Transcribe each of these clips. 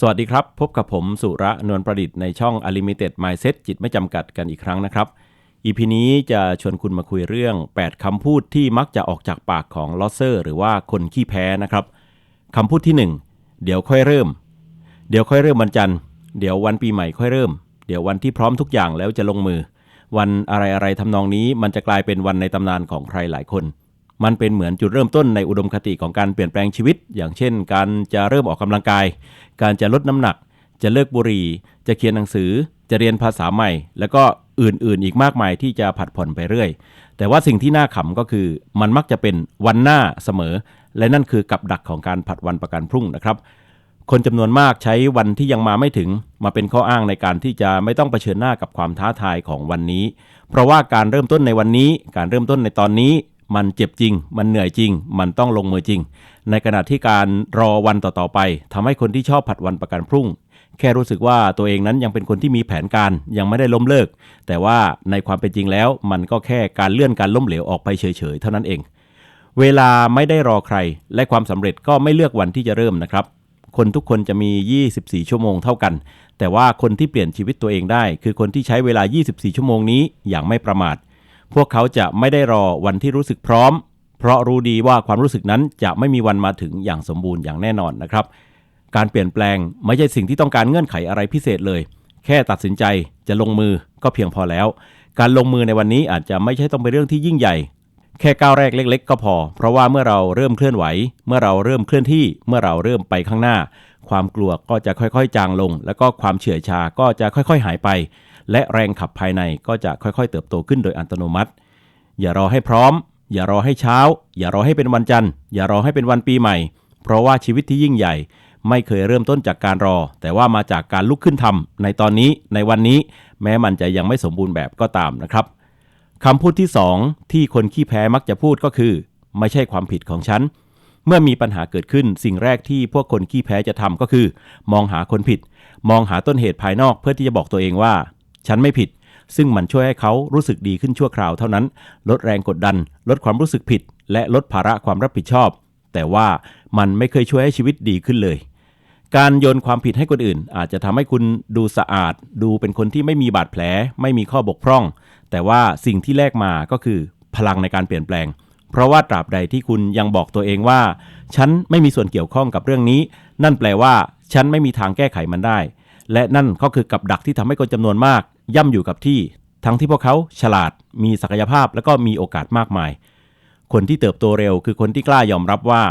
สวัสดีครับ พบกับผมสุระนวลประดิษฐ์ในช่อง Unlimited Mindset จิตไม่จำกัดกันอีกครั้งนะครับ EP นี้จะชวนคุณมาคุยเรื่อง 8 คำพูดที่มักจะออกจากปากของลอสเซอร์หรือว่าคนขี้แพ้นะครับคำพูดที่ 1 เดี๋ยวค่อยเริ่ม เดี๋ยวค่อยเริ่มวันจันทร์เดี๋ยววันปีใหม่ค่อยเริ่ม เดี๋ยววันที่พร้อมทุกอย่างแล้วจะลงมือ วันอะไรอะไรทำนองนี้มันจะกลายเป็นวันในตำนานของใครหลายคน มันเป็นเหมือนจุดเริ่มต้นในอุดมคติของการเปลี่ยนแปลงชีวิต อย่างเช่น การจะเริ่มออกกำลังกาย การจะลดน้ำหนัก จะเลิกบุหรี่ จะเขียนหนังสือ จะเรียนภาษาใหม่ แล้วก็อื่นๆ อีกมากมายที่จะผัดผ่อนไปเรื่อย แต่ว่าสิ่งที่น่าขำก็คือ มันมักจะเป็นวันหน้าเสมอ และนั่นคือกับดักของการผัดวันประกันพรุ่งนะครับ คนจำนวนมากใช้วันที่ยังมาไม่ถึง มาเป็นข้ออ้างในการที่จะไม่ต้องเผชิญหน้ากับความท้าทายของวันนี้ เพราะว่าการเริ่มต้นในวันนี้ การเริ่มต้นในตอนนี้ มันเจ็บจริง มันเหนื่อยจริง มันต้องลงมือจริง ในขณะที่การรอวันต่อๆไปทำให้คนที่ชอบผัดวันประกันพรุ่ง แค่รู้สึกว่าตัวเองนั้นยังเป็นคนที่มีแผนการยังไม่ได้ล้มเลิก แต่ว่าในความเป็นจริงแล้ว มันก็แค่การเลื่อนการล้มเหลวออกไปเฉยๆเท่านั้นเอง เวลาไม่ได้รอใคร และความสำเร็จก็ไม่เลือกวันที่จะเริ่มนะครับคนทุกคนจะมี 24 ชั่วโมงเท่ากัน แต่ว่าคนที่เปลี่ยนชีวิตตัวเองได้ คือคนที่ใช้เวลา 24 ชั่วโมงนี้อย่างไม่ประมาท พวกเขาจะไม่ได้รอวันที่รู้สึกพร้อม เพราะรู้ดีว่าความรู้สึกนั้นจะไม่มีวันมาถึงอย่างสมบูรณ์อย่างแน่นอนนะครับ การเปลี่ยนแปลงไม่ใช่สิ่งที่ต้องการเงื่อนไขอะไรพิเศษเลย แค่ตัดสินใจจะลงมือก็เพียงพอแล้ว การลงมือในวันนี้อาจจะไม่ใช่ต้องเป็นเรื่องที่ยิ่งใหญ่ แค่ก้าวแรกเล็ก ๆ ก็พอ เพราะว่าเมื่อเราเริ่มเคลื่อนไหว เมื่อเราเริ่มเคลื่อนที่ เมื่อเราเริ่มไปข้างหน้า ความกลัวก็จะค่อยๆ จางลง แล้วก็ความเฉื่อยชาก็จะค่อย ๆ หายไป และแรงขับภายในก็จะค่อยๆ เติบโตขึ้นโดยอัตโนมัติ อย่ารอให้พร้อม อย่ารอให้เช้า อย่ารอให้เป็นวันจันทร์ อย่ารอให้เป็นวันปีใหม่ เพราะว่าชีวิตที่ยิ่งใหญ่ ไม่เคยเริ่มต้นจากการรอ แต่ว่ามาจากการลุกขึ้นทำในตอนนี้ในวันนี้ แม้มันจะยังไม่สมบูรณ์แบบก็ตามนะครับคำพูดที่ 2 ที่คนขี้แพ้มักจะพูดก็คือ ไม่ใช่ความผิดของฉันเมื่อมีปัญหาเกิดขึ้นสิ่งแรกที่พวกคนขี้แพ้จะทำก็คือ มองหาคนผิด มองหาต้นเหตุภายนอกเพื่อที่จะบอกตัวเองว่า ฉันไม่ผิด ซึ่งมันช่วยให้เขารู้สึกดีขึ้นชั่วคราวเท่านั้น ลดแรงกดดัน ลดความรู้สึกผิด และลดภาระความรับผิดชอบ แต่ว่ามันไม่เคยช่วยให้ชีวิตดีขึ้นเลย การโยนความผิดให้คนอื่น อาจจะทำให้คุณดูสะอาด ดูเป็นคนที่ไม่มีบาดแผล ไม่มีข้อบกพร่อง แต่ว่าสิ่งที่แลกมาก็คือ พลังในการเปลี่ยนแปลง เพราะว่าตราบใดที่คุณยังบอกตัวเองว่า ฉันไม่มีส่วนเกี่ยวข้องกับเรื่องนี้ นั่นแปลว่า ฉันไม่มีทางแก้ไขมันได้และนั่นก็คือกับดักที่ทำให้คนจำนวนมาก ย่ำอยู่กับที่ ทั้งที่พวกเขาฉลาด มีศักยภาพและก็มีโอกาสมากมาย คนที่เติบโตเร็วคือคนที่กล้ายอมรับว่า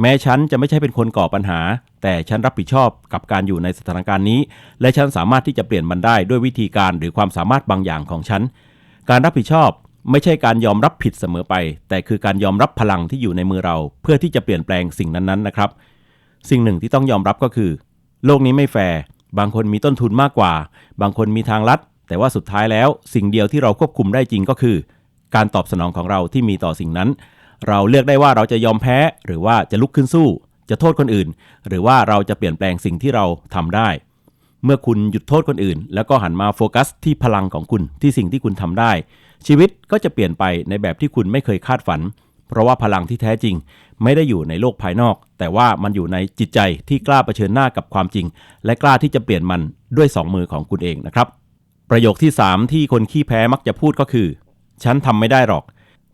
แม้ฉันจะไม่ใช่เป็นคนก่อปัญหา แต่ฉันรับผิดชอบกับการอยู่ในสถานการณ์นี้ และฉันสามารถที่จะเปลี่ยนมันได้ด้วยวิธีการหรือความสามารถบางอย่างของฉัน การรับผิดชอบไม่ใช่การยอมรับผิดเสมอไป แต่คือการยอมรับพลังที่อยู่ในมือเรา เพื่อที่จะเปลี่ยนแปลงสิ่งนั้นๆนะครับ สิ่งหนึ่งที่ต้องยอมรับก็คือ โลกนี้ไม่แฟร์บางคนมีต้นทุนมากกว่า บางคนมีทางลัด แต่ว่าสุดท้ายแล้วสิ่งเดียวที่เราควบคุมได้จริงก็คือ การตอบสนองของเราที่มีต่อสิ่งนั้น เราเลือกได้ว่าเราจะยอมแพ้ หรือว่าจะลุกขึ้นสู้ จะโทษคนอื่น หรือว่าเราจะเปลี่ยนแปลงสิ่งที่เราทำได้ เมื่อคุณหยุดโทษคนอื่น แล้วก็หันมาโฟกัสที่พลังของคุณที่สิ่งที่คุณทำได้ ชีวิตก็จะเปลี่ยนไปในแบบที่คุณไม่เคยคาดฝัน เพราะว่าพลังที่แท้จริง ไม่ได้อยู่ในโลกภายนอก แต่ว่ามันอยู่ในจิตใจที่กล้าเผชิญหน้ากับความจริง และกล้าที่จะเปลี่ยนมันด้วยสองมือของคุณเองนะครับ ประโยคที่ 3 ที่คนขี้แพ้มักจะพูดก็คือ ฉันทำไม่ได้หรอก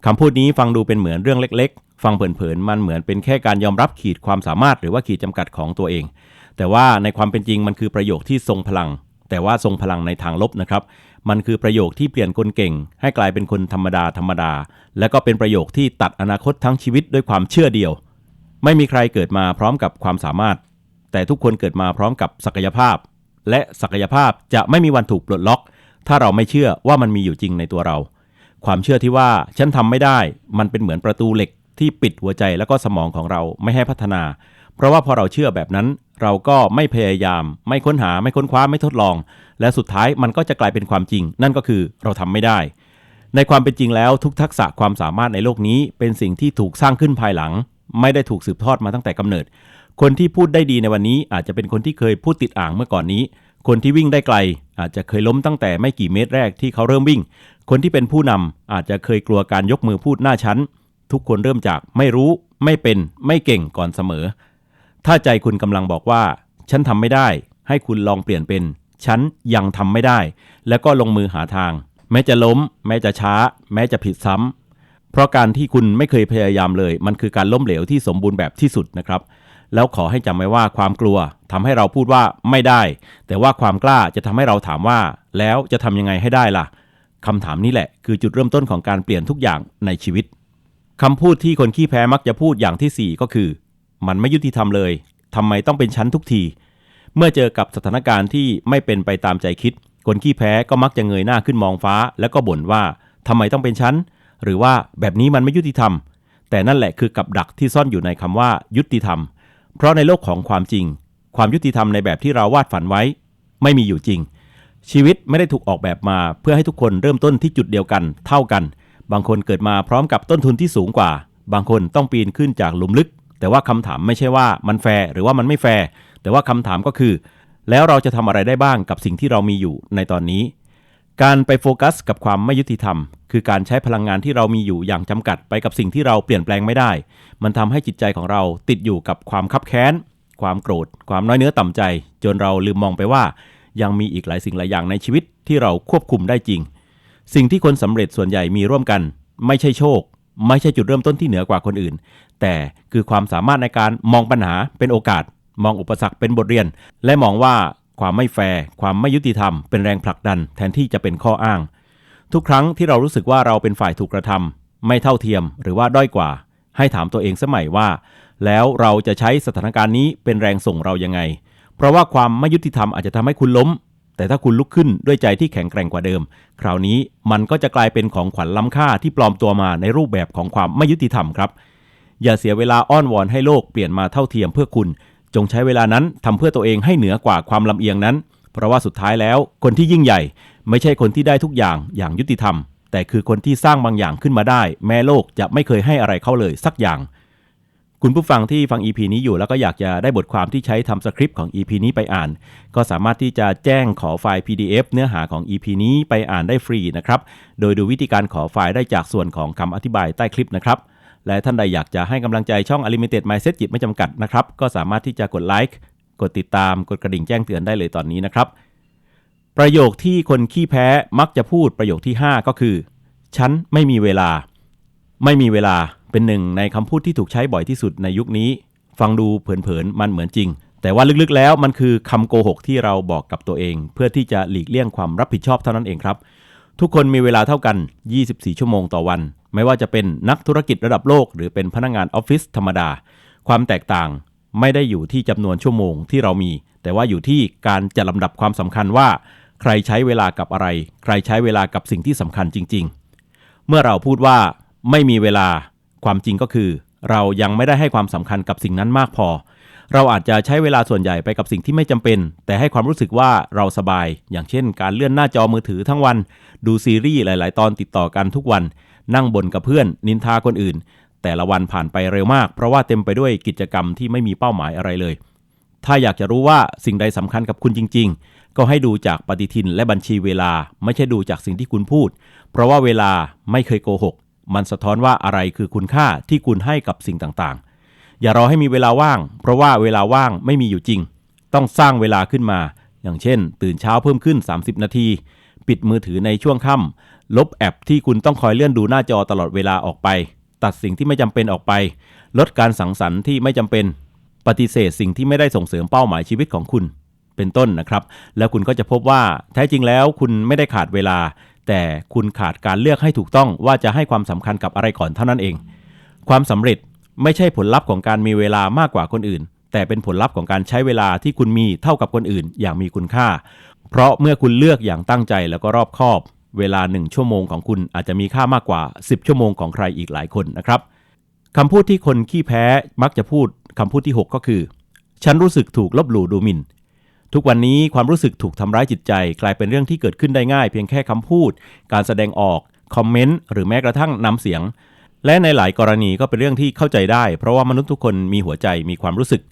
คำพูดนี้ฟังดูเป็นเหมือนเรื่องเล็ก ๆ ฟังเผินๆมันเหมือนเป็นแค่การยอมรับขีดความสามารถหรือว่าขีดจำกัดของตัวเอง แต่ว่าในความเป็นจริงมันคือประโยคที่ทรงพลัง แต่ว่าทรงพลังในทางลบนะครับ มันคือประโยคที่เปลี่ยนคนเก่ง ให้กลายเป็นคนธรรมดาธรรมดา และก็เป็นประโยคที่ตัดอนาคตทั้งชีวิตด้วยความเชื่อเดียว ไม่มีใครเกิดมาพร้อมกับความสามารถ แต่ทุกคนเกิดมาพร้อมกับศักยภาพ และศักยภาพจะไม่มีวันถูกปลดล็อก ถ้าเราไม่เชื่อว่ามันมีอยู่จริงในตัวเรา ความเชื่อที่ว่าฉันทำไม่ได้ มันเป็นเหมือนประตูเหล็กที่ปิดหัวใจและก็สมองของเราไม่ให้พัฒนา เพราะว่าพอเราเชื่อแบบนั้น เราก็ไม่พยายาม ไม่ค้นหาไม่ค้นคว้าไม่ทดลอง และสุดท้ายมันก็จะกลายเป็นความจริง นั่นก็คือเราทำไม่ได้ ในความเป็นจริงแล้วทุกทักษะความสามารถในโลกนี้ เป็นสิ่งที่ถูกสร้างขึ้นภายหลัง ไม่ได้ถูกสืบทอดมาตั้งแต่กำเนิด คนที่พูดได้ดีในวันนี้อาจจะเป็นคนที่เคยพูดติดอ่างเมื่อก่อนนี้ คนที่วิ่งได้ไกล อาจจะเคยล้มตั้งแต่ไม่กี่เมตรแรกที่เขาเริ่มวิ่ง คนที่เป็นผู้นำอาจจะเคยกลัวการยกมือพูดหน้าชั้น ทุกคนเริ่มจากไม่รู้ ไม่เป็น ไม่เก่งก่อนเสมอ ถ้าใจคุณกำลังบอกว่า ฉันทำไม่ได้ ให้คุณลองเปลี่ยนเป็น ฉันยังทำไม่ได้ แล้วก็ลงมือหาทาง แม้จะล้ม แม้จะช้า แม้จะผิดซ้ำเพราะการที่คุณไม่เคยพยายามเลย มันคือการล้มเหลวที่สมบูรณ์แบบที่สุดนะครับ แล้วขอให้จำไว้ว่าความกลัวทำให้เราพูดว่าไม่ได้ แต่ว่าความกล้าจะทำให้เราถามว่า แล้วจะทำยังไงให้ได้ล่ะคำถามนี้แหละ คือจุดเริ่มต้นของการเปลี่ยนทุกอย่างในชีวิตคำพูดที่คนขี้แพ้มักจะพูดอย่างที่สี่ก็คือ มันไม่ยุติธรรมเลยทำไมต้องเป็นชั้นทุกที เมื่อเจอกับสถานการณ์ที่ไม่เป็นไปตามใจคิด คนขี้แพ้ก็มักจะเงยหน้าขึ้นมองฟ้า แล้วก็บ่นว่าทำไมต้องเป็นชั้น หรือว่าแบบนี้มันไม่ยุติธรรม แต่นั่นแหละคือกับดักที่ซ่อนอยู่ในคำว่า ยุติธรรม เพราะในโลกของความจริง ความยุติธรรมในแบบที่เราวาดฝันไว้ ไม่มีอยู่จริง ชีวิตไม่ได้ถูกออกแบบมา เพื่อให้ทุกคนเริ่มต้นที่จุดเดียวกัน เท่ากัน บางคนเกิดมาพร้อมกับต้นทุนที่สูงกว่า บางคนต้องปีนขึ้นจากหลุมลึก แต่ว่าคำถามไม่ใช่ว่ามันแฟร์หรือว่ามันไม่แฟร์แต่ว่าคำถามก็คือ แล้วเราจะทำอะไรได้บ้างกับสิ่งที่เรามีอยู่ในตอนนี้ การไปโฟกัสกับความไม่ยุติธรรม คือการใช้พลังงานที่เรามีอยู่อย่างจำกัดไปกับสิ่งที่เราเปลี่ยนแปลงไม่ได้ มันทำให้จิตใจของเราติดอยู่กับความคับแค้น ความโกรธ ความน้อยเนื้อต่ำใจ จนเราลืมมองไปว่า ยังมีอีกหลายสิ่งหลายอย่างในชีวิตที่เราควบคุมได้จริง สิ่งที่คนสำเร็จส่วนใหญ่มีร่วมกัน ไม่ใช่โชค ไม่ใช่จุดเริ่มต้นที่เหนือกว่าคนอื่น แต่คือความสามารถในการมองปัญหาเป็นโอกาส มองอุปสรรคเป็นบทเรียน และมองว่า ความไม่แฟร์ความไม่ยุติธรรมเป็นแรงผลักดันแทนที่จะเป็นข้ออ้าง ทุกครั้งที่เรารู้สึกว่าเราเป็นฝ่ายถูกกระทำไม่เท่าเทียมหรือว่าด้อยกว่า ให้ถามตัวเองสมัยว่า แล้วเราจะใช้สถานการณ์นี้เป็นแรงส่งเรายังไง เพราะว่าความไม่ยุติธรรมอาจจะทำให้คุณล้ม แต่ถ้าคุณลุกขึ้นด้วยใจที่แข็งแกร่งกว่าเดิม คราวนี้มันก็จะกลายเป็นของขวัญล้ำค่าที่ปลอมตัวมาในรูปแบบของความไม่ยุติธรรมครับอย่าเสียเวลาอ้อนวอนให้โลกเปลี่ยนมาเท่าเทียมเพื่อคุณ จงใช้เวลานั้นทำเพื่อตัวเองให้เหนือกว่าความลำเอียงนั้น เพราะว่าสุดท้ายแล้ว คนที่ยิ่งใหญ่ ไม่ใช่คนที่ได้ทุกอย่างอย่างยุติธรรม แต่คือคนที่สร้างบางอย่างขึ้นมาได้ แม้โลกจะไม่เคยให้อะไรเขาเลยสักอย่าง คุณผู้ฟังที่ฟัง EP นี้อยู่แล้วก็อยากจะได้บทความที่ใช้ทำสคริปต์ของ EP นี้ไปอ่าน ก็สามารถที่จะแจ้งขอไฟล์ PDF เนื้อหาของ EP นี้ไปอ่านได้ฟรีนะครับ โดยดูวิธีการขอไฟล์ได้จากส่วนของคำอธิบายใต้คลิปนะครับ และท่านใดอยากจะให้กำลังใจช่อง Unlimited Mindset จิตไม่จำกัดนะครับ ก็สามารถที่จะกดไลค์กดติดตามกดกระดิ่งแจ้งเตือนได้เลยตอนนี้นะครับ ประโยคที่คนขี้แพ้มักจะพูดประโยคที่ 5 ก็คือ ฉันไม่มีเวลา ไม่มีเวลาเป็นหนึ่งในคำพูดที่ถูกใช้บ่อยที่สุดในยุคนี้ ฟังดูเผินๆมันเหมือนจริง แต่ว่าลึกๆแล้วมันคือคำโกหกที่เราบอกกับตัวเอง เพื่อที่จะหลีกเลี่ยงความรับผิดชอบเท่านั้นเองครับ ทุกคนมีเวลาเท่ากัน 24 ชั่วโมงต่อวัน ไม่ว่าจะเป็นนักธุรกิจระดับโลก หรือเป็นพนักงานออฟฟิศธรรมดา ความแตกต่างไม่ได้อยู่ที่จำนวนชั่วโมงที่เรามี แต่ว่าอยู่ที่การจัดลำดับความสำคัญว่า ใครใช้เวลากับอะไร ใครใช้เวลากับสิ่งที่สำคัญจริง ๆ เมื่อเราพูดว่าไม่มีเวลาความจริงก็คือ เรายังไม่ได้ให้ความสำคัญกับสิ่งนั้นมากพอ เราอาจจะใช้เวลาส่วนใหญ่ไปกับสิ่งที่ไม่จำเป็น แต่ให้ความรู้สึกว่าเราสบาย อย่างเช่น การเลื่อนหน้าจอมือถือทั้งวัน ดูซีรีส์หลาย ๆ ตอนติดต่อกันทุกวัน นั่งบ่นกับเพื่อนนินทาคนอื่น แต่ละวันผ่านไปเร็วมาก เพราะว่าเต็มไปด้วยกิจกรรมที่ไม่มีเป้าหมายอะไรเลย ถ้าอยากจะรู้ว่าสิ่งใดสำคัญกับคุณจริง ๆ ก็ให้ดูจากปฏิทินและบัญชีเวลา ไม่ใช่ดูจากสิ่งที่คุณพูด เพราะว่าเวลาไม่เคยโกหก มันสะท้อนว่าอะไรคือคุณค่าที่คุณให้กับสิ่งต่างๆ อย่ารอให้มีเวลาว่าง เพราะว่าเวลาว่างไม่มีอยู่จริง ต้องสร้างเวลาขึ้นมา อย่างเช่น ตื่นเช้าเพิ่มขึ้น 30 นาทีปิดมือถือในช่วงค่ำ ลบแอปที่คุณต้องคอยเลื่อนดูหน้าจอตลอดเวลาออกไป ตัดสิ่งที่ไม่จำเป็นออกไป ลดการสังสรรค์ที่ไม่จำเป็น ปฏิเสธสิ่งที่ไม่ได้ส่งเสริมเป้าหมายชีวิตของคุณ เป็นต้นนะครับ แล้วคุณก็จะพบว่าแท้จริงแล้วคุณไม่ได้ขาดเวลา แต่คุณขาดการเลือกให้ถูกต้องว่าจะให้ความสำคัญกับอะไรก่อนเท่านั้นเอง ความสำเร็จไม่ใช่ผลลัพธ์ของการมีเวลามากกว่าคนอื่น แต่เป็นผลลัพธ์ของการใช้เวลาที่คุณมีเท่ากับคนอื่น อย่างมีคุณค่า เพราะเมื่อคุณเลือกอย่างตั้งใจแล้วก็รอบคอบ เวลาหนึ่งชั่วโมงของคุณอาจจะมีค่ามากกว่า 10 ชั่วโมงของใครอีกหลายคนนะครับคำพูดที่คนขี้แพ้มักจะพูดคำพูดที่ 6 ก็คือ ฉันรู้สึกถูกลบหลู่ดูหมิ่น ทุกวันนี้ความรู้สึกถูกทำร้ายจิตใจ กลายเป็นเรื่องที่เกิดขึ้นได้ง่าย เพียงแค่คำพูด การแสดงออกคอมเมนต์หรือแม้กระทั่งนำเสียง และในหลายกรณีก็เป็นเรื่องที่เข้าใจได้ เพราะว่ามนุษย์ทุกคนมีหัวใจมีความรู้สึก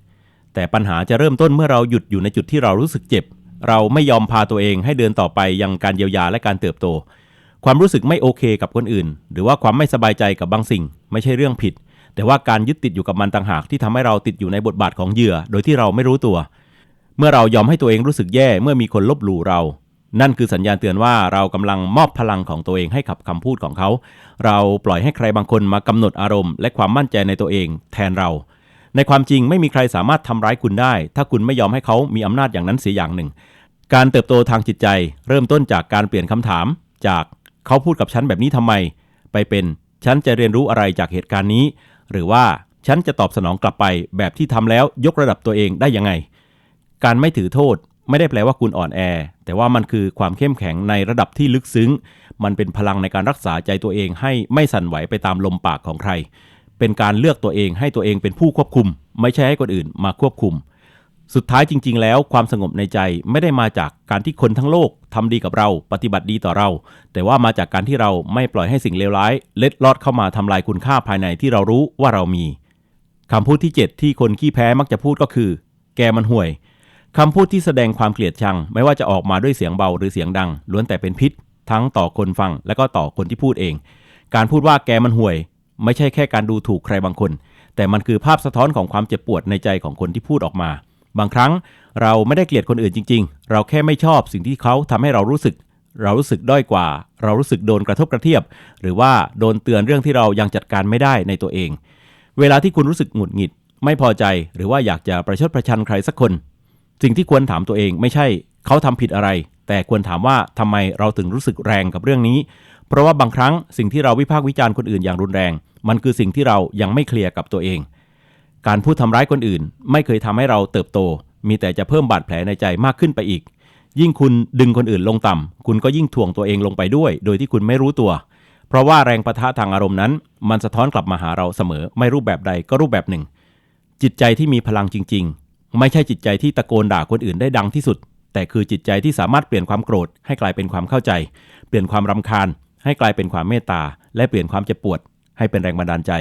แต่ปัญหาจะเริ่มต้นเมื่อเราหยุดอยู่ในจุดที่เรารู้สึกเจ็บ เราไม่ยอมพาตัวเองให้เดินต่อไปยังการเยียวยาและการเติบโต ความรู้สึกไม่โอเคกับคนอื่น หรือว่าความไม่สบายใจกับบางสิ่ง ไม่ใช่เรื่องผิด แต่ว่าการยึดติดอยู่กับมันต่างหากที่ทำให้เราติดอยู่ในบทบาทของเหยื่อ โดยที่เราไม่รู้ตัว เมื่อเรายอมให้ตัวเองรู้สึกแย่เมื่อมีคนลบหลู่เรา นั่นคือสัญญาณเตือนว่าเรากำลังมอบพลังของตัวเองให้กับคำพูดของเขา เราปล่อยให้ใครบางคนมากำหนดอารมณ์ และความมั่นใจในตัวเอง แทนเราในความจริงไม่มีใครสามารถทำร้ายคุณได้ ถ้าคุณไม่ยอมให้เขามีอำนาจอย่างนั้นเสียอย่างหนึ่ง การเติบโตทางจิตใจ เริ่มต้นจากการเปลี่ยนคำถาม จากเขาพูดกับฉันแบบนี้ทำไม ไปเป็นฉันจะเรียนรู้อะไรจากเหตุการณ์นี้ หรือว่าฉันจะตอบสนองกลับไปแบบที่ทำแล้วยกระดับตัวเองได้ยังไง การไม่ถือโทษไม่ได้แปลว่าคุณอ่อนแอ แต่ว่ามันคือความเข้มแข็งในระดับที่ลึกซึ้ง มันเป็นพลังในการรักษาใจตัวเองให้ไม่สั่นไหวไปตามลมปากของใคร เป็นการเลือกตัวเองให้ตัวเองเป็นผู้ควบคุม ไม่ใช่ให้คนอื่นมาควบคุม สุดท้ายจริง ๆ แล้วความสงบในใจไม่ได้มาจากการที่คนทั้งโลกทำดีกับเราปฏิบัติดีต่อเรา แต่ว่ามาจากการที่เราไม่ปล่อยให้สิ่งเลวร้าย เล็ดลอดเข้ามาทำลายคุณค่าภายในที่เรารู้ว่าเรามีคำพูดที่ 7 ที่คนขี้แพ้มักจะพูดก็คือ แกมันห่วยคำพูดที่แสดงความเกลียดชัง ไม่ว่าจะออกมาด้วยเสียงเบาหรือเสียงดัง ล้วนแต่เป็นพิษ ทั้งต่อคนฟังและก็ต่อคนที่พูดเอง การพูดว่าแกมันห่วย ไม่ใช่แค่การดูถูกใครบางคน แต่มันคือภาพสะท้อนของความเจ็บปวดในใจของคนที่พูดออกมา บางครั้งเราไม่ได้เกลียดคนอื่นจริง ๆ เราแค่ไม่ชอบสิ่งที่เขาทำให้เรารู้สึก เรารู้สึกด้อยกว่า เรารู้สึกโดนกระทบกระเทียบ หรือว่าโดนเตือนเรื่องที่เรายังจัดการไม่ได้ในตัวเอง เวลาที่คุณรู้สึกหงุดหงิด ไม่พอใจ หรือว่าอยากจะประชดประชันใครสักคน สิ่งที่ควรถามตัวเองไม่ใช่เขาทำผิดอะไร แต่ควรถามว่าทำไมเราถึงรู้สึกแรงกับเรื่องนี้ เพราะว่าบางครั้งสิ่งที่เราวิพากษ์วิจารณ์คนอื่นอย่างรุนแรง มันคือสิ่งที่เรายังไม่เคลียร์กับตัวเอง การพูดทำร้ายคนอื่น ไม่เคยทำให้เราเติบโต มีแต่จะเพิ่มบาดแผลในใจมากขึ้นไปอีก ยิ่งคุณดึงคนอื่นลงต่ำคุณก็ยิ่งถ่วงตัวเองลงไปด้วย โดยที่คุณไม่รู้ตัว เพราะว่าแรงประทะทางอารมณ์นั้น มันสะท้อนกลับมาหาเราเสมอ ไม่รูปแบบใดก็รูปแบบหนึ่ง จิตใจที่มีพลังจริง ๆ ไม่ใช่จิตใจที่ตะโกนด่าคนอื่นได้ดังที่สุด แต่คือจิตใจที่สามารถเปลี่ยนความโกรธ ให้กลายเป็นความเข้าใจ เปลี่ยนความรำคาญ ให้กลายเป็นความเมตตา และเปลี่ยนความเจ็บปวด ให้เป็นแรงบันดาลใจ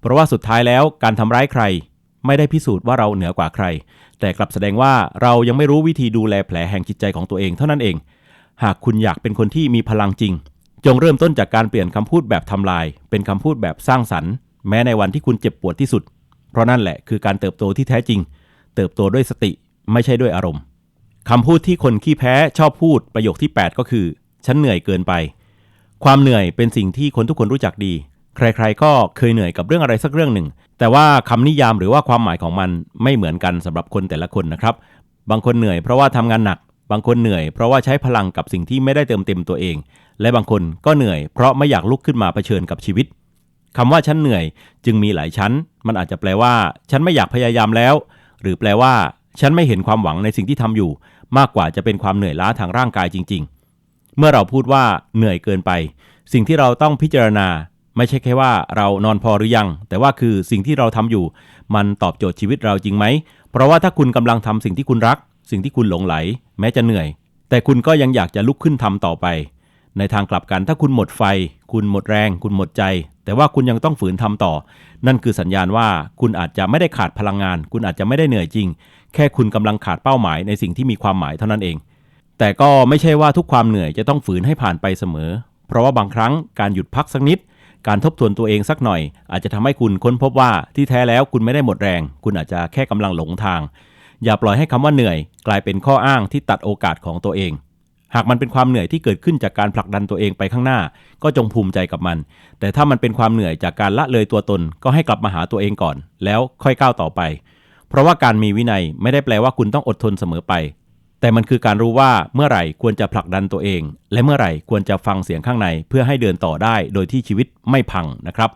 เพราะว่าสุดท้ายแล้วการทำร้ายใคร ไม่ได้พิสูจน์ว่าเราเหนือกว่าใคร แต่กลับแสดงว่าเรายังไม่รู้วิธีดูแลแผลแห่งจิตใจของตัวเองเท่านั้นเอง หากคุณอยากเป็นคนที่มีพลังจริง จงเริ่มต้นจากการเปลี่ยนคำพูดแบบทำลาย เป็นคำพูดแบบสร้างสรรค์ แม้ในวันที่คุณเจ็บปวดที่สุด เพราะนั่นแหละคือการเติบโตที่แท้จริง เติบโตด้วยสติไม่ใช่ด้วยอารมณ์คำพูดที่คนขี้แพ้ชอบพูดประโยคที่ 8 ก็คือ ฉันเหนื่อยเกินไป ความเหนื่อยเป็นสิ่งที่คนทุกคนรู้จักดี ใครๆก็เคยเหนื่อยกับเรื่องอะไรสักเรื่องหนึ่ง แต่ว่าคำนิยามหรือว่าความหมายของมันไม่เหมือนกันสำหรับคนแต่ละคนนะครับ บางคนเหนื่อยเพราะว่าทำงานหนัก บางคนเหนื่อยเพราะว่าใช้พลังกับสิ่งที่ไม่ได้เติมเต็มตัวเอง และบางคนก็เหนื่อยเพราะไม่อยากลุกขึ้นมาเผชิญกับชีวิตคำว่าฉันเหนื่อยจึงมีหลายชั้น มันอาจจะแปลว่า ฉันไม่อยากพยายามแล้ว หรือแปลว่า ฉันไม่เห็นความหวังในสิ่งที่ทำอยู่ มากกว่าจะเป็นความเหนื่อยล้าทางร่างกายจริง ๆ เมื่อเราพูดว่าเหนื่อยเกินไป สิ่งที่เราต้องพิจารณา ไม่ใช่แค่ว่าเรานอนพอหรือยัง แต่ว่าคือสิ่งที่เราทำอยู่ มันตอบโจทย์ชีวิตเราจริงไหม เพราะว่าถ้าคุณกำลังทำสิ่งที่คุณรัก สิ่งที่คุณหลงไหล แม้จะเหนื่อย แต่คุณก็ยังอยากจะลุกขึ้นทำต่อไป ในทางกลับกันถ้าคุณหมดไฟ คุณหมดแรง คุณหมดใจ แต่ว่าคุณยังต้องฝืนทำต่อ นั่นคือสัญญาณว่าคุณอาจจะไม่ได้ขาดพลังงาน คุณอาจจะไม่ได้เหนื่อยจริง แค่คุณกำลังขาดเป้าหมายในสิ่งที่มีความหมายเท่านั้นเอง แต่ก็ไม่ใช่ว่าทุกความเหนื่อยจะต้องฝืนให้ผ่านไปเสมอ เพราะว่าบางครั้งการหยุดพักสักนิด การทบทวนตัวเองสักหน่อย อาจจะทำให้คุณค้นพบว่าที่แท้แล้วคุณไม่ได้หมดแรง คุณอาจจะแค่กำลังหลงทาง อย่าปล่อยให้คำว่าเหนื่อย กลายเป็นข้ออ้างที่ตัดโอกาสของตัวเอง หากมันเป็นความเหนื่อยที่เกิดขึ้นจากการผลักดันตัวเองไปข้างหน้า ก็จงภูมิใจกับมัน แต่ถ้ามันเป็นความเหนื่อยจากการละเลยตัวตน ก็ให้กลับมาหาตัวเองก่อน แล้วค่อยก้าวต่อไป เพราะว่าการมีวินัยไม่ได้แปลว่าคุณต้องอดทนเสมอไป แต่มันคือการรู้ว่าเมื่อไหร่ควรจะผลักดันตัวเอง และเมื่อไหร่ควรจะฟังเสียงข้างใน เพื่อให้เดินต่อได้โดยที่ชีวิตไม่พังนะครับ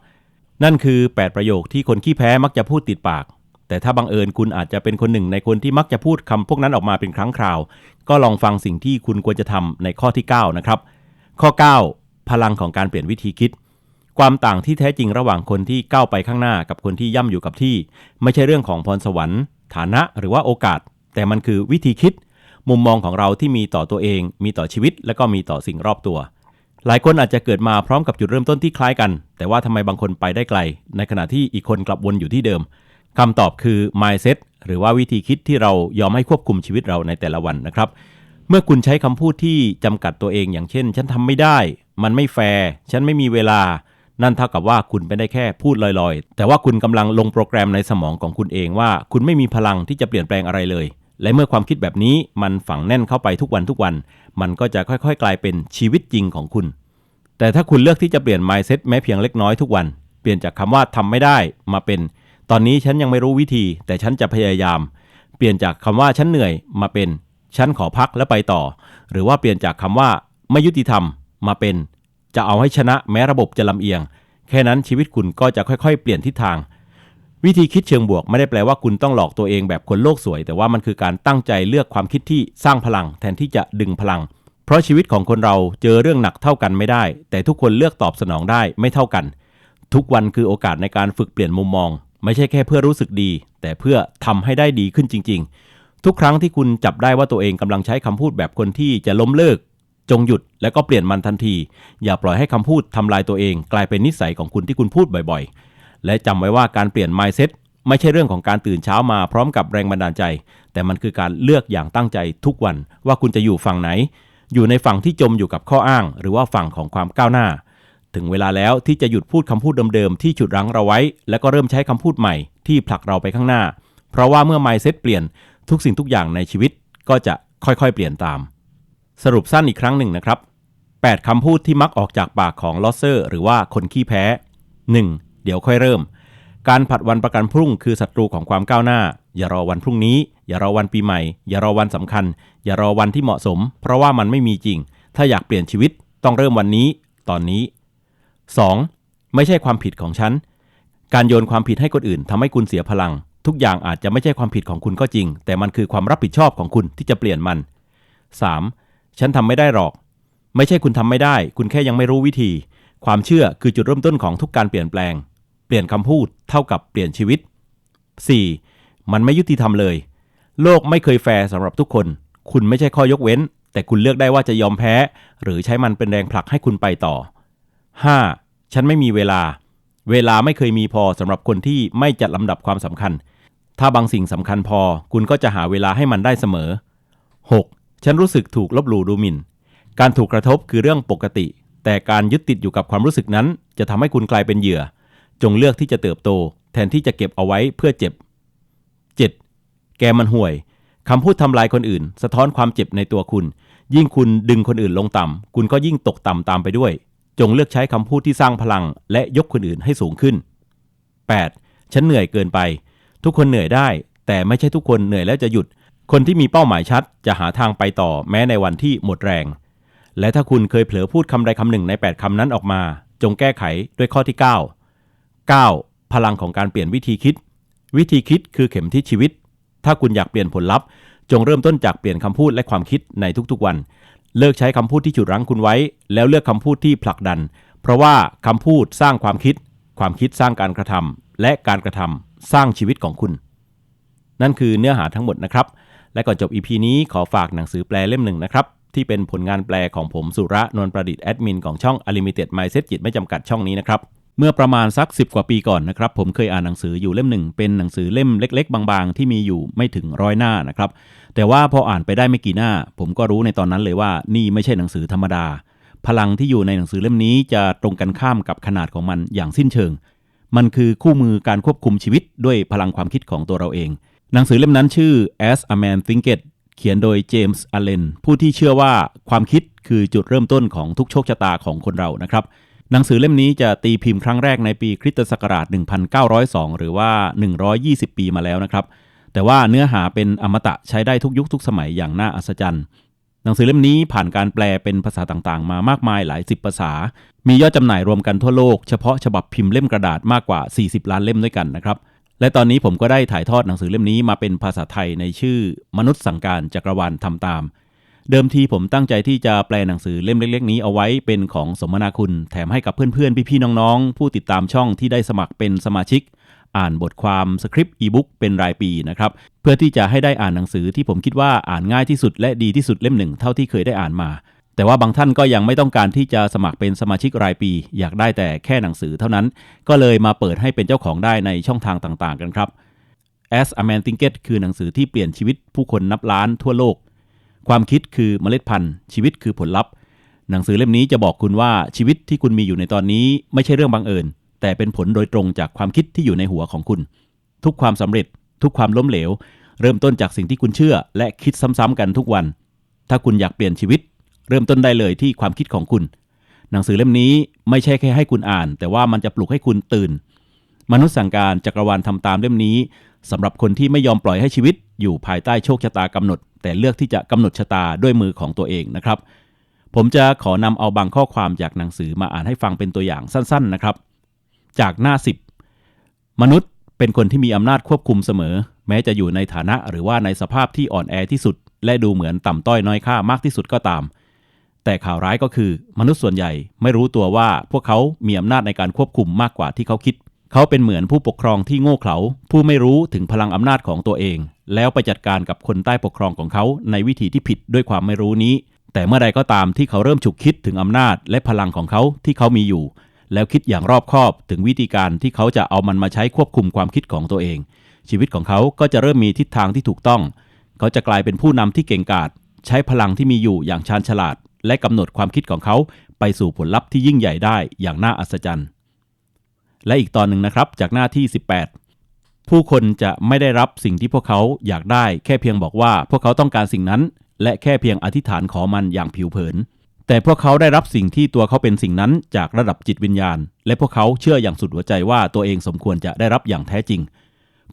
นั่นคือ 8 ประโยคที่คนขี้แพ้มักจะพูดติดปาก แต่ถ้าบังเอิญคุณอาจจะเป็นคนหนึ่งในคนที่มักจะพูดคำพวกนั้นออกมาเป็นครั้งคราว ก็ลองฟังสิ่งที่คุณควรจะทำในข้อที่ 9 นะครับ ข้อ 9 พลังของการเปลี่ยนวิธีคิดความต่างที่แท้จริงระหว่างคนที่ก้าวไปข้างหน้ากับคนที่ย่ำอยู่กับที่ ไม่ใช่เรื่องของพรสวรรค์ ฐานะหรือว่าโอกาส แต่มันคือวิธีคิด มุมมองของเราที่มีต่อตัวเอง มีต่อชีวิต และก็มีต่อสิ่งรอบตัว หลายคนอาจจะเกิดมาพร้อมกับจุดเริ่มต้นที่คล้ายกัน แต่ว่าทำไมบางคนไปได้ไกล ในขณะที่อีกคนกลับวนอยู่ที่เดิมคำตอบคือ mindset หรือว่าวิธีคิดที่เรายอมให้ควบคุมชีวิตเราในแต่ละวันนะครับ เมื่อคุณใช้คำพูดที่จำกัดตัวเอง อย่างเช่น ฉันทำไม่ได้ มันไม่แฟร์ฉันไม่มีเวลานั่นเท่ากับว่าคุณไม่ได้แค่พูดลอยๆ แต่ว่าคุณกำลังลงโปรแกรมในสมองของคุณเองว่า คุณไม่มีพลังที่จะเปลี่ยนแปลงอะไรเลย และเมื่อความคิดแบบนี้มันฝังแน่นเข้าไปทุกวันทุกวัน มันก็จะค่อยๆ กลายเป็นชีวิตจริงของคุณ แต่ถ้าคุณเลือกที่จะเปลี่ยน mindset แม้เพียงเล็กน้อยทุกวัน เปลี่ยนจากคำว่าทำไม่ได้มาเป็น ตอนนี้ฉันยังไม่รู้วิธี แต่ฉันจะพยายาม เปลี่ยนจากคำว่าฉันเหนื่อยมาเป็นฉันขอพักแล้วไปต่อ หรือว่าเปลี่ยนจากคำว่าไม่ยุติธรรมมาเป็น จะเอาให้ชนะแม้ระบบจะลำเอียง แค่นั้นชีวิตคุณก็จะค่อยๆ เปลี่ยนทิศทาง วิธีคิดเชิงบวกไม่ได้แปลว่าคุณต้องหลอกตัวเองแบบคนโลกสวย แต่ว่ามันคือการตั้งใจเลือกความคิดที่สร้างพลัง แทนที่จะดึงพลัง เพราะชีวิตของคนเราเจอเรื่องหนักเท่ากันไม่ได้ แต่ทุกคนเลือกตอบสนองได้ไม่เท่ากัน ทุกวันคือโอกาสในการฝึกเปลี่ยนมุมมอง ไม่ใช่แค่เพื่อรู้สึกดี แต่เพื่อทำให้ได้ดีขึ้นจริง ๆ ทุกครั้งที่คุณจับได้ว่าตัวเองกำลังใช้คำพูดแบบคนที่จะล้มเลิก จงหยุดแล้วก็เปลี่ยนมันทันที อย่าปล่อยให้คำพูดทำลายตัวเอง กลายเป็นนิสัยของคุณที่คุณพูดบ่อย ๆ และจำไว้ว่าการเปลี่ยน mindset ไม่ใช่เรื่องของการตื่นเช้ามาพร้อมกับแรงบันดาลใจ แต่มันคือการเลือกอย่างตั้งใจทุกวันว่าคุณจะอยู่ฝั่งไหน อยู่ในฝั่งที่จมอยู่กับข้ออ้าง หรือว่าฝั่งของความก้าวหน้า ถึงเวลาแล้วที่จะหยุดพูดคำพูดเดิมๆที่ฉุดรั้งเราไว้ แล้วก็เริ่มใช้คำพูดใหม่ที่ผลักเราไปข้างหน้า เพราะว่าเมื่อ mindset เปลี่ยนทุกสิ่งทุกอย่างในชีวิตก็จะค่อยๆ เปลี่ยนตาม สรุปสั้นอีกครั้งหนึ่งนะครับ 8 คำพูดที่มักออกจากปากของลอสเซอร์ หรือว่าคนขี้แพ้ 1. เดี๋ยวค่อยเริ่ม การผัดวันประกันพรุ่งคือศัตรูของความก้าวหน้า อย่ารอวันพรุ่งนี้ อย่ารอวันปีใหม่ อย่ารอวันสำคัญ อย่ารอวันที่เหมาะสม เพราะว่ามันไม่มีจริง ถ้าอยากเปลี่ยนชีวิตต้องเริ่มวันนี้ ตอนนี้ 2. ไม่ใช่ความผิดของฉัน การโยนความผิดให้คนอื่นทำให้คุณเสียพลัง ทุกอย่างอาจจะไม่ใช่ความผิดของคุณก็จริง แต่มันคือความรับผิดชอบของคุณที่จะเปลี่ยนมัน 3. ฉันทำไม่ได้หรอก ไม่ใช่คุณทำไม่ได้ คุณแค่ยังไม่รู้วิธี ความเชื่อคือจุดเริ่มต้นของทุกการเปลี่ยนแปลง ลี่ยนคำพูดเท่ากับเปลี่ยนชีวิต 4. มันไม่ยุติธรรมเลย โลกไม่เคยแฟร์สำหรับทุกคน คุณไม่ใช่ข้อยกเว้น แต่คุณเลือกได้ว่าจะยอมแพ้ หรือใช้มันเป็นแรงผลักให้คุณไปต่อ 5. ฉันไม่มีเวลา เวลาไม่เคยมีพอสำหรับคนที่ไม่จัดลำดับความสำคัญ ถ้าบางสิ่งสำคัญพอ คุณก็จะหาเวลาให้มันได้เสมอ 6. ฉันรู้สึกถูกลบหลู่ดูหมิ่น การถูกกระทบคือเรื่องปกติ แต่การยึดติดอยู่กับความรู้สึกนั้น จะทำให้คุณกลายเป็นเหยื่อ จงเลือกที่จะเติบโต แทนที่จะเก็บเอาไว้เพื่อเจ็บ 7. แกมันห่วยคำพูดทำลายคนอื่น สะท้อนความเจ็บในตัวคุณ ยิ่งคุณดึงคนอื่นลงต่ำคุณก็ยิ่งตกต่ำตามไปด้วย จงเลือกใช้คำพูดที่สร้างพลัง และยกคนอื่นให้สูงขึ้น 8. ฉันเหนื่อยเกินไป ทุกคนเหนื่อยได้ แต่ไม่ใช่ทุกคนเหนื่อยแล้วจะหยุด คนที่มีเป้าหมายชัด จะหาทางไปต่อแม้ในวันที่หมดแรง และถ้าคุณเคยเผลอพูดคำใดคำหนึ่งใน 8คำนั้นออกมา จงแก้ไขด้วยข้อที่ 9 9. พลังของการเปลี่ยนวิธีคิด วิธีคิดคือเข็มทิศชีวิต ถ้าคุณอยากเปลี่ยนผลลัพธ์ จงเริ่มต้นจากเปลี่ยนคำพูดและความคิดในทุกๆวัน เลิกใช้คำพูดที่ฉุดรั้งคุณไว้ แล้วเลือกคำพูดที่ผลักดัน เพราะว่าคำพูดสร้างความคิด ความคิดสร้างการกระทำและการกระทำสร้างชีวิตของคุณ นั่นคือเนื้อหาทั้งหมดนะครับ และก่อนจบ EP นี้ขอฝากหนังสือแปลเล่มหนึ่งนะครับที่เป็นผลงานแปลของผมสุระนวลประดิษฐ์แอดมินของช่อง Unlimited Mindset จิตไม่จำกัดช่องนี้นะครับ เมื่อประมาณสัก 10 กว่าปีก่อนนะครับ ผมเคยอ่านหนังสืออยู่เล่มหนึ่ง เป็นหนังสือเล่มเล็ก ๆ บางๆ ที่มีอยู่ไม่ถึงร้อยหน้านะครับ แต่ว่าพออ่านไปได้ไม่กี่หน้า ผมก็รู้ในตอนนั้นเลยว่านี่ไม่ใช่หนังสือธรรมดา พลังที่อยู่ในหนังสือเล่มนี้จะตรงกันข้ามกับขนาดของมันอย่างสิ้นเชิง มันคือคู่มือการควบคุมชีวิตด้วยพลังความคิดของตัวเราเอง หนังสือเล่มนั้นชื่อ As a Man Thinketh เขียนโดยเจมส์อลเลนผู้ที่เชื่อว่าความคิดคือจุดเริ่มต้นของทุกโชคชะตาของคนเรานะครับ หนังสือเล่มนี้จะตีพิมพ์ครั้งแรกในปีคริสตศักราช 1902 หรือว่า 120 ปีมาแล้วนะครับ แต่ว่าเนื้อหาเป็นอมตะใช้ได้ทุกยุคทุกสมัยอย่างน่าอัศจรรย์หนังสือเล่มนี้ผ่านการแปลเป็นภาษาต่างๆ มามากมายหลายสิบภาษา มียอดจำหน่ายรวมกันทั่วโลกเฉพาะฉบับพิมพ์เล่มกระดาษมากกว่า 40 ล้านเล่มด้วยกันนะครับ และตอนนี้ผมก็ได้ถ่ายทอดหนังสือเล่มนี้มาเป็นภาษาไทยในชื่อ มนุษย์สั่งการจักรวาลทำตาม เดิมทีผมตั้งใจที่จะแปลหนังสือเล่มเล็ก ๆ นี้เอาไว้เป็นของสมนาคุณ แถมให้กับเพื่อนๆ พี่ๆ น้องๆ ผู้ติดตามช่องที่ได้สมัครเป็นสมาชิก อ่านบทความสคริปต์อีบุ๊กเป็นรายปีนะครับ เพื่อที่จะให้ได้อ่านหนังสือที่ผมคิดว่าอ่านง่ายที่สุดและดีที่สุดเล่มหนึ่งเท่าที่เคยได้อ่านมา แต่ว่าบางท่านก็ยังไม่ต้องการที่จะสมัครเป็นสมาชิกรายปี อยากได้แต่แค่หนังสือเท่านั้น ก็เลยมาเปิดให้เป็นเจ้าของได้ในช่องทางต่างๆ กันครับ As a Man Thinketh คือหนังสือที่เปลี่ยนชีวิตผู้คนนับล้านทั่วโลก ความคิดคือเมล็ดพันธุ์ ชีวิตคือผลลัพธ์ หนังสือเล่มนี้จะบอกคุณว่าชีวิตที่คุณมีอยู่ในตอนนี้ไม่ใช่เรื่องบังเอิญ แต่เป็นผลโดยตรงจากความคิดที่อยู่ในหัวของคุณ ทุกความสำเร็จ ทุกความล้มเหลว เริ่มต้นจากสิ่งที่คุณเชื่อ และคิดซ้ำๆกันทุกวัน ถ้าคุณอยากเปลี่ยนชีวิต เริ่มต้นได้เลยที่ความคิดของคุณ หนังสือเล่มนี้ไม่ใช่แค่ให้คุณอ่าน แต่ว่ามันจะปลุกให้คุณตื่น มนุษย์สั่งการจักรวาลทำตามเล่มนี้ สำหรับคนที่ไม่ยอมปล่อยให้ชีวิต อยู่ภายใต้โชคชะตากำหนด แต่เลือกที่จะกำหนดชะตาด้วยมือของตัวเองนะครับ ผมจะขอนำเอาบางข้อความจากหนังสือมาอ่านให้ฟังเป็นตัวอย่างสั้น ๆนะครับ จากหน้า 10 มนุษย์เป็นคนที่มีอำนาจควบคุมเสมอ แม้จะอยู่ในฐานะหรือว่าในสภาพที่อ่อนแอที่สุด และดูเหมือนต่ำต้อยน้อยค่ามากที่สุดก็ตาม แต่ข่าวร้ายก็คือ มนุษย์ส่วนใหญ่ไม่รู้ตัวว่าพวกเขามีอำนาจในการควบคุมมากกว่าที่เขาคิด เขาเป็นเหมือนผู้ปกครองที่โง่เขลาผู้ไม่รู้ถึงพลังอำนาจของตัวเอง แล้วไปจัดการกับคนใต้ปกครองของเขาในวิธีที่ผิดด้วยความไม่รู้นี้ แต่เมื่อใดก็ตามที่เขาเริ่มฉุกคิดถึงอำนาจและพลังของเขาที่เขามีอยู่ แล้วคิดอย่างรอบคอบถึงวิธีการที่เขาจะเอามันมาใช้ควบคุมความคิดของตัวเอง ชีวิตของเขาก็จะเริ่มมีทิศทางที่ถูกต้อง เขาจะกลายเป็นผู้นำที่เก่งกาจใช้พลังที่มีอยู่อย่างชาญฉลาด และกำหนดความคิดของเขาไปสู่ผลลัพธ์ที่ยิ่งใหญ่ได้อย่างน่าอัศจรรย์ และอีกตอนหนึ่งนะครับจากหน้าที่ 18 ผู้คนจะไม่ได้รับสิ่งที่พวกเขาอยากได้ แค่เพียงบอกว่าพวกเขาต้องการสิ่งนั้น และแค่เพียงอธิษฐานขอมันอย่างผิวเผิน แต่พวกเขาได้รับสิ่งที่ตัวเขาเป็นสิ่งนั้นจากระดับจิตวิญญาณ และพวกเขาเชื่ออย่างสุดหัวใจว่าตัวเองสมควรจะได้รับอย่างแท้จริง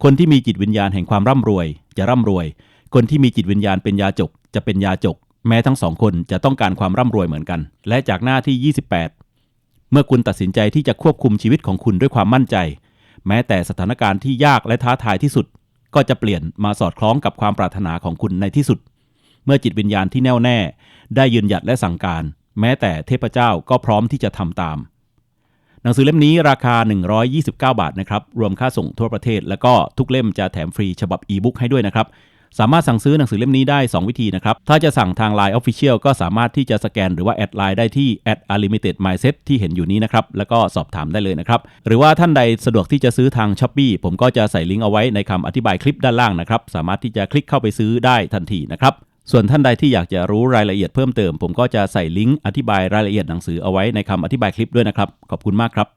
คนที่มีจิตวิญญาณแห่งความร่ำรวย จะร่ำรวย คนที่มีจิตวิญญาณเป็นยาจกจะเป็นยาจกแม้ทั้งสองคนจะต้องการความร่ำรวยเหมือนกัน และจากหน้าที่ 28 เมื่อคุณตัดสินใจที่จะควบคุมชีวิตของคุณด้วยความมั่นใจ แม้แต่สถานการณ์ที่ยากและท้าทายที่สุด ก็จะเปลี่ยนมาสอดคล้องกับความปรารถนาของคุณในที่สุด เมื่อจิตวิญญาณที่แน่วแน่ ได้ยืนหยัดและสั่งการ แม้แต่เทพเจ้าก็พร้อมที่จะทำตาม หนังสือเล่มนี้ราคา 129 บาทนะครับรวมค่าส่งทั่วประเทศ แล้วก็ทุกเล่มจะแถมฟรีฉบับอีบุ๊กให้ด้วยนะครับ สามารถสั่งซื้อหนังสือเล่มนี้ได้ 2 วิธีนะครับ ถ้าจะสั่งทาง Line Official ก็สามารถที่จะสแกนหรือว่าแอดไลน์ได้ที่ @unlimited mindset ที่เห็นอยู่นี้นะครับ แล้วก็สอบถามได้เลยนะครับ หรือว่าท่านใดสะดวกที่จะซื้อทาง s h อ p e e ผมก็จะใส่ลิงก์เอาไว้ในคำอธิบายคลิปด้านล่างนะครับ สามารถที่จะคลิกเข้าไปซื้อได้ทันทีนะครับส่วนท่านใดที่อยากจะรู้รายละเอียดเพิ่มเติม ผมก็จะใส่ลิงก์อธิบายรายละเอียดหนังสือเอาไว้ในคำอธิบายคลิปด้วยนะครับ ขอบคุณมากครับ